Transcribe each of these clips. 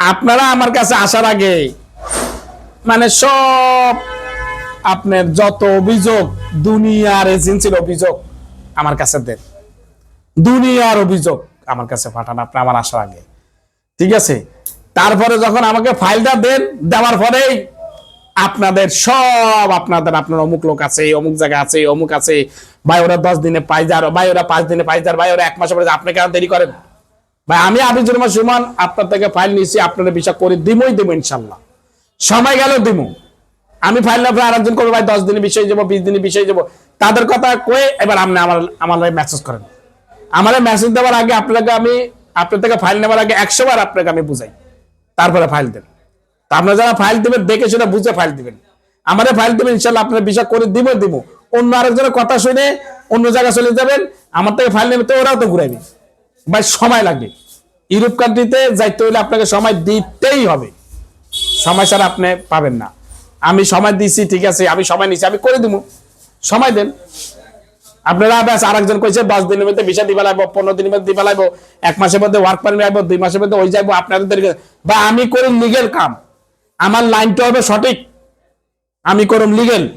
আপনারা আমার কাছে আসার আগে মানে সব আপনার যত অভিযোগ, দুনিয়ার এজেন্সির অভিযোগ আমার কাছে দেন। দুনিয়ার অভিযোগ আমার কাছে পাঠান আপনি আমার আসার আগে। ঠিক আছে? তারপরে যখন আমাকে ফাইলটা দেন, দেওয়ার পরেই আপনাদের সব আপনাদের, আপনার অমুক লোক আছে, অমুক জায়গা আছে, অমুক আছে। ভাই, ওরা দশ দিনে পাই যার, ভাই, ওরা পাঁচ দিনে পাই যার, ভাই, ওরা এক মাসে পরে আপনি কেন দেরি করেন? ভাই, আমি আবিজুর সুমান, আপনার থেকে ফাইল নিয়েছি আপনারা বিষয় করে দিমই দিব ইনশাল্লাহ। সময় গেল দিমু। আমি ফাইল না আরেকজন করব ভাই, দশ দিনে বিষয় যাব, বিশ দিনে বিষয় যাব। তাদের কথা কয়ে এবার আপনি আমার আমার মেসেজ করেন। আমার মেসেজ দেওয়ার আগে আপনাকে আমি, আপনার থেকে ফাইল নেওয়ার আগে একশো বার আপনাকে আমি বুঝাই। তারপরে ফাইল দেন। তা আপনারা যারা ফাইল দিবেন, দেখে সেটা বুঝে ফাইল দিবেন। আমাদের ফাইল দিবেন, ইনশাল্লাহ আপনার বিষয় করে দিব দিব অন্য আরেকজনের কথা শুনে অন্য জায়গায় চলে যাবেন। আমার থেকে ফাইল নেবে তো ওরাও তো ঘুরাইবে। ভাই, সময় লাগবে ইউরোপ কান্ট্রিতে যাইতে হলে আপনাকে সময় দিতেই হবে। সময় ছাড়া আপনি পাবেন না। আমি সময় দিছি, ঠিক আছে, আমি সময় নিছি, আমি করে দিব সময় দেন। আপনারা ব্যাস আরেকজন কইছে, দশ দিনের মধ্যে ভিসা দিবা লাগবো, পনেরো দিনের মধ্যে দিবা লাগবো, এক মাসের মধ্যে ওয়ার্ক পারমিট আসব দুই মাসের মধ্যে ওই যাব আপনাদের দেরি- বা আমি করি লিগেল কাম। আমার লাইনটা হবে সঠিক। আমি করুম লিগেল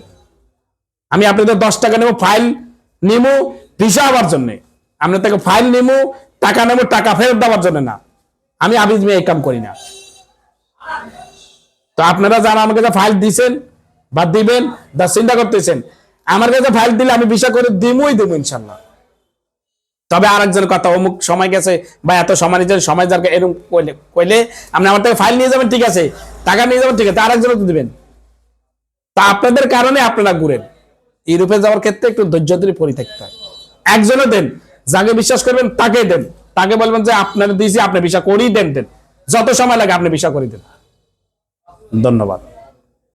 আমি আপনাদের দশ টাকা নেব ফাইল নিমু, ভিসা হওয়ার জন্য। আপনার থেকে ফাইল নিমু টাকা নেব, টাকা ফেরত দেওয়ার জন্য না। আমি আবিজ মেয়ে কাম করি না। তো আপনারা যারা আমার কাছে ফাইল দিছেন বা দিবেন দা চিন্তা করতেছেন আমার কাছে ফাইল দিলে আমি বিষয় করে দিমই দিব ইনশাল্লাহ। তবে আরেকজন কথা, অমুক সময় গেছে বা এত সময় নিয়েছেন সময় যার এরকম কইলে কইলে আপনি আমার থেকে ফাইল নিয়ে যাবেন, ঠিক আছে। টাকা নিয়ে যাবেন, ঠিক আছে। আরেকজন তো দিবেন। তা আপনাদের কারণে আপনারা ঘুরেন। ইউরোপে যাওয়ার ক্ষেত্রে একটু ধৈর্য ধরে পরি থাকতে হয়। দেন। যাকে বিশ্বাস করবেন তাকে দেন। তাকে বলবেন যে আপনার দিয়েছি, আপনি বিষয় করেই দেন দেন। যত সময় লাগে আপনি বিশ্বাস করে দেন। ধন্যবাদ।